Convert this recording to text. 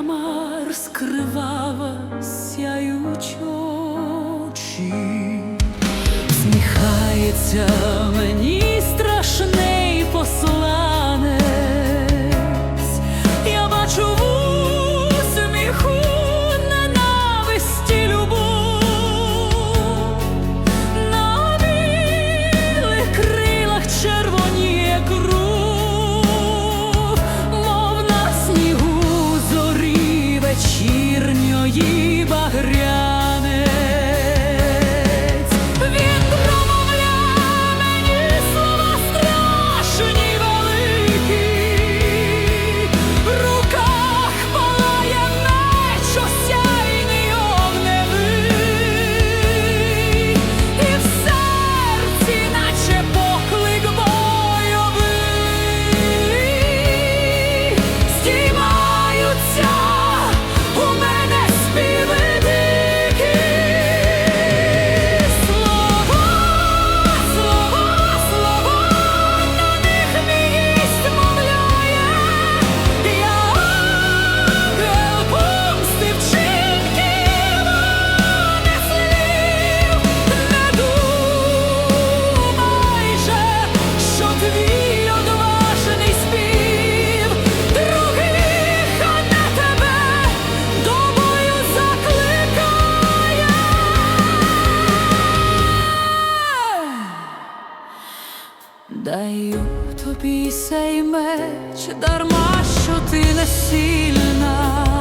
хмар скривава сяючі, сміхається. Даю тобі сей меч дарма, що ти не сильна.